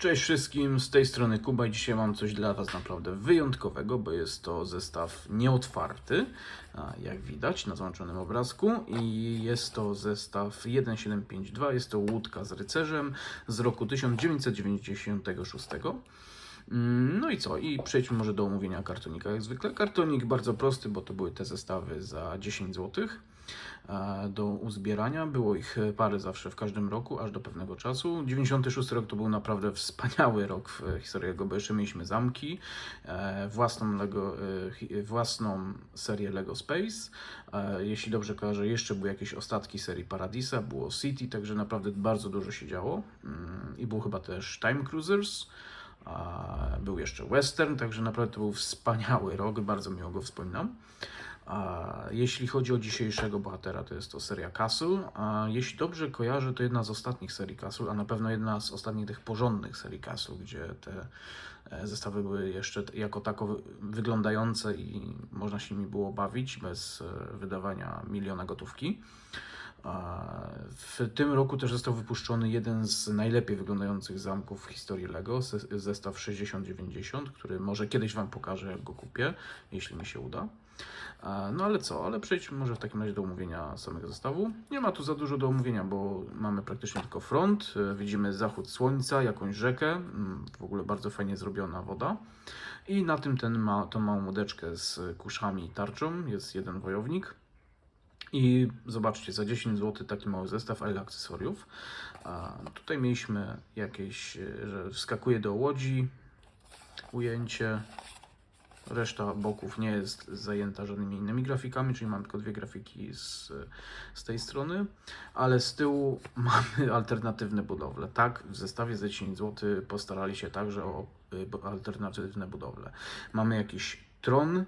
Cześć wszystkim, z tej strony Kuba i dzisiaj mam coś dla Was naprawdę wyjątkowego, bo jest to zestaw nieotwarty, jak widać na załączonym obrazku i jest to zestaw 1752, jest to łódka z rycerzem z roku 1996. Mm, No i co? I przejdźmy może do omówienia kartonika jak zwykle. Kartonik bardzo prosty, bo to były te zestawy za 10 zł do uzbierania. Było ich parę zawsze w każdym roku, aż do pewnego czasu. 96 rok to był naprawdę wspaniały rok w historii Lego, bo jeszcze mieliśmy zamki, e, własną, Lego, e, własną serię Lego Space. E, Jeśli dobrze kojarzę, jeszcze były jakieś ostatki serii Paradisa, było City, także naprawdę bardzo dużo się działo. Mm, I był chyba też Time Cruisers. Był jeszcze western, także naprawdę to był wspaniały rok, bardzo miło go wspominam. Jeśli chodzi o dzisiejszego bohatera, to jest to seria Castle. Jeśli dobrze kojarzę, to jedna z ostatnich serii Castle, a na pewno jedna z ostatnich tych porządnych serii Castle, gdzie te e, zestawy były jeszcze jako tako wy- wyglądające i można się nimi było bawić bez e, wydawania miliona gotówki. W tym roku też został wypuszczony jeden z najlepiej wyglądających zamków w historii Lego, ze- zestaw 6090, który może kiedyś Wam pokażę, jak go kupię, jeśli mi się uda. No ale co, ale przejdźmy może w takim razie do omówienia samego zestawu. Nie ma tu za dużo do omówienia, bo mamy praktycznie tylko front, e, widzimy zachód słońca, jakąś rzekę, mm, w ogóle bardzo fajnie zrobiona woda. I na tym ten ma, tą małą łódeczkę z kuszami i tarczą, jest jeden wojownik. I zobaczcie, za 10 zł taki mały zestaw, a ile akcesoriów. A tutaj mieliśmy jakieś, e, że wskakuje do łodzi, ujęcie. Reszta boków nie jest zajęta żadnymi innymi grafikami, czyli mamy tylko dwie grafiki z, z tej strony, ale z tyłu mamy alternatywne budowle. Tak, w zestawie za 10 zł postarali się także o y, alternatywne budowle. Mamy jakiś tron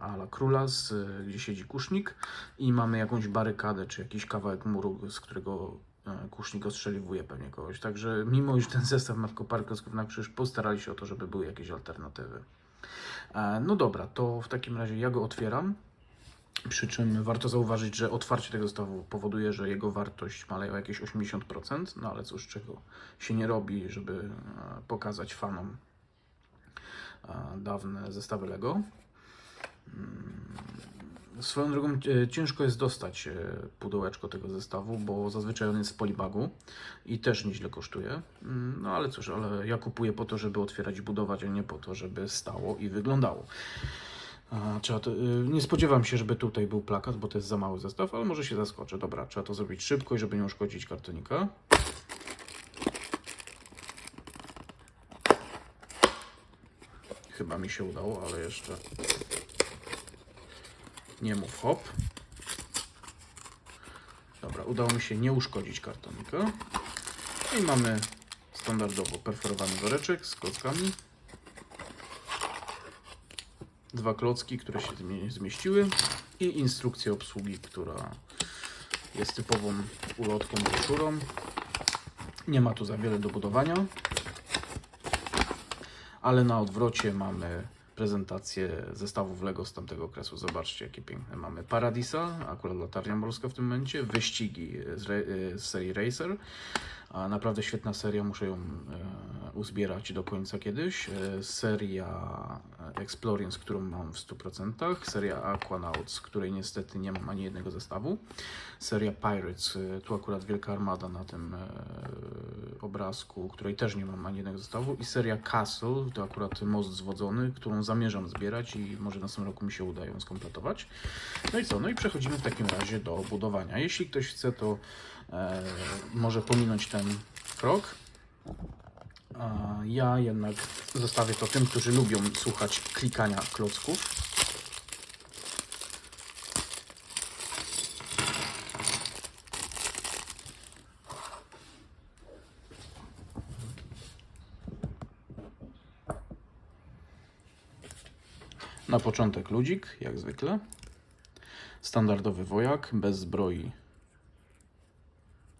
a la króla, z, gdzie siedzi kusznik i mamy jakąś barykadę, czy jakiś kawałek muru, z którego e, kusznik ostrzeliwuje pewnie kogoś. Także mimo, iż ten zestaw ma tylko parę klocków na krzyż, postarali się o to, żeby były jakieś alternatywy. E, No dobra, to w takim razie ja go otwieram. Przy czym warto zauważyć, że otwarcie tego zestawu powoduje, że jego wartość maleje o jakieś 80%, no ale cóż, czego się nie robi, żeby e, pokazać fanom e, dawne zestawy Lego. Swoją drogą e, ciężko jest dostać e, pudełeczko tego zestawu, bo zazwyczaj on jest z polibagu i też nieźle kosztuje. Mm, No ale cóż, ale ja kupuję po to, żeby otwierać i budować, a nie po to, żeby stało i wyglądało. Trzeba to, y, nie spodziewam się, żeby tutaj był plakat, bo to jest za mały zestaw, ale może się zaskoczę. Dobra, trzeba to zrobić szybko i żeby nie uszkodzić kartonika. Chyba mi się udało, ale jeszcze nie mów hop. Dobra, udało mi się nie uszkodzić kartonika. I mamy standardowo perforowany woreczek z klockami. Dwa klocki, które się zmie- zmieściły i instrukcja obsługi, która jest typową ulotką, broszurą. Nie ma tu za wiele do budowania ale na odwrocie mamy prezentację zestawów Lego z tamtego okresu. Zobaczcie, jakie piękne mamy. Paradisa, akurat latarnia morska w tym momencie, wyścigi z, z serii Racer. A naprawdę świetna seria, muszę ją e, uzbierać do końca kiedyś. E, seria Experience, którą mam w 100%. Seria Aquanauts, której niestety nie mam ani jednego zestawu. Seria Pirates, e, tu akurat Wielka Armada na tym e, obrazku, której też nie mam ani jednego zestawu. I seria Castle, to akurat Most Zwodzony, którą zamierzam zbierać i może w następnym roku mi się uda ją skompletować. No i co? No i przechodzimy w takim razie do budowania. Jeśli ktoś chce, to e, może pominąć ten krok. A ja jednak zostawię to tym, którzy lubią słuchać klikania klocków. Na początek ludzik, jak zwykle. Standardowy wojak, bez zbroi,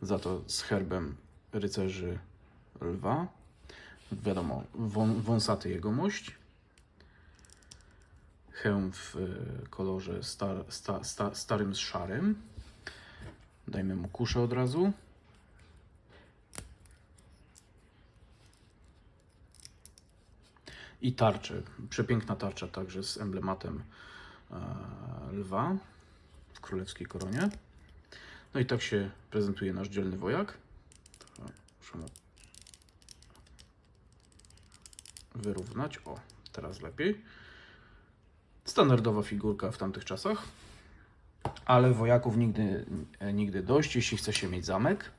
za to z herbem rycerzy lwa. Wiadomo, wą, wąsaty jegomość. Hełm w e, kolorze star, sta, sta, starym z szarym. Dajmy mu kuszę od razu. I tarczę. Przepiękna tarcza także z emblematem e, lwa w królewskiej koronie. No i tak się prezentuje nasz dzielny wojak. Muszę mu wyrównać. O, teraz lepiej. Standardowa figurka w tamtych czasach. Ale wojaków nigdy, nigdy dość, jeśli chce się mieć zamek.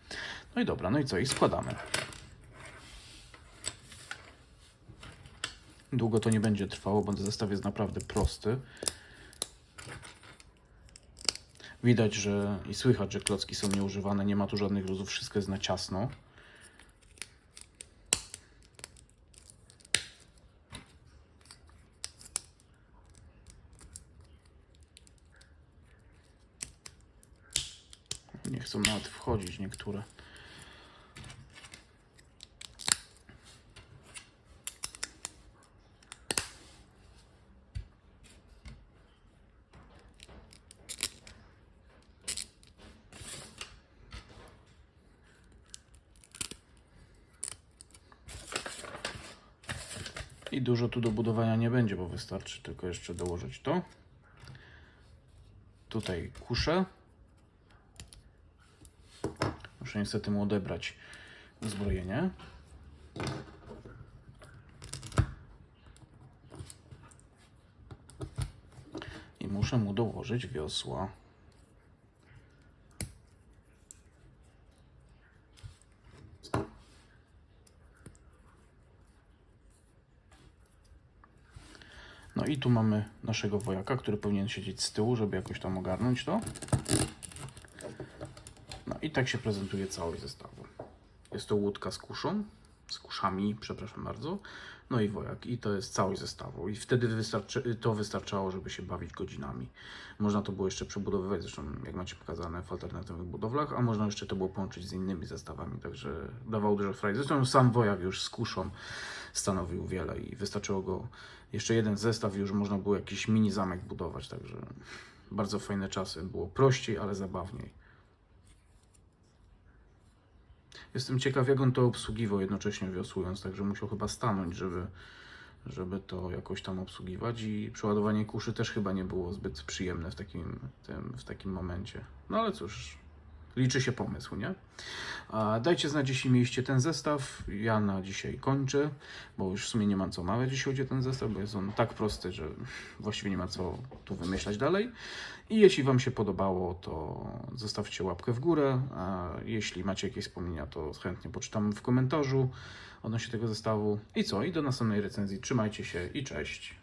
No i dobra, no i co? I składamy. Długo to nie będzie trwało, bo zestaw jest naprawdę prosty. Widać, że i słychać, że klocki są nieużywane, nie ma tu żadnych luzów, wszystko jest na ciasno. Nie chcą nawet wchodzić niektóre. I dużo tu do budowania nie będzie, bo wystarczy tylko jeszcze dołożyć to. Tutaj kuszę. Muszę niestety mu odebrać uzbrojenie. I muszę mu dołożyć wiosła. No i tu mamy naszego wojaka, który powinien siedzieć z tyłu, żeby jakoś tam ogarnąć to. No i tak się prezentuje całość zestawu. Jest to łódka z kuszą, z kuszami, przepraszam bardzo. No i wojak. I to jest całość zestawu. I wtedy wystarczy, to wystarczało, żeby się bawić godzinami. Można to było jeszcze przebudowywać, zresztą jak macie pokazane w alternatywnych budowlach, a można jeszcze to było połączyć z innymi zestawami, także dawał dużo frajdy. Zresztą sam wojak już z kuszą stanowił wiele i wystarczyło go jeszcze jeden zestaw już można było jakiś mini zamek budować, także bardzo fajne czasy. Było prościej, ale zabawniej. Jestem ciekaw, jak on to obsługiwał jednocześnie wiosłując, także musiał chyba stanąć, żeby, żeby to jakoś tam obsługiwać i przeładowanie kuszy też chyba nie było zbyt przyjemne w takim, tym, w takim momencie. No ale cóż, liczy się pomysł, nie? Dajcie znać, jeśli mieliście ten zestaw. Ja na dzisiaj kończę, bo już w sumie nie mam co mawiać, jeśli chodzi o ten zestaw, bo jest on tak prosty, że właściwie nie ma co tu wymyślać dalej. I jeśli Wam się podobało, to zostawcie łapkę w górę. A jeśli macie jakieś wspomnienia, to chętnie poczytam w komentarzu odnośnie tego zestawu. I co? I do następnej recenzji. Trzymajcie się i cześć.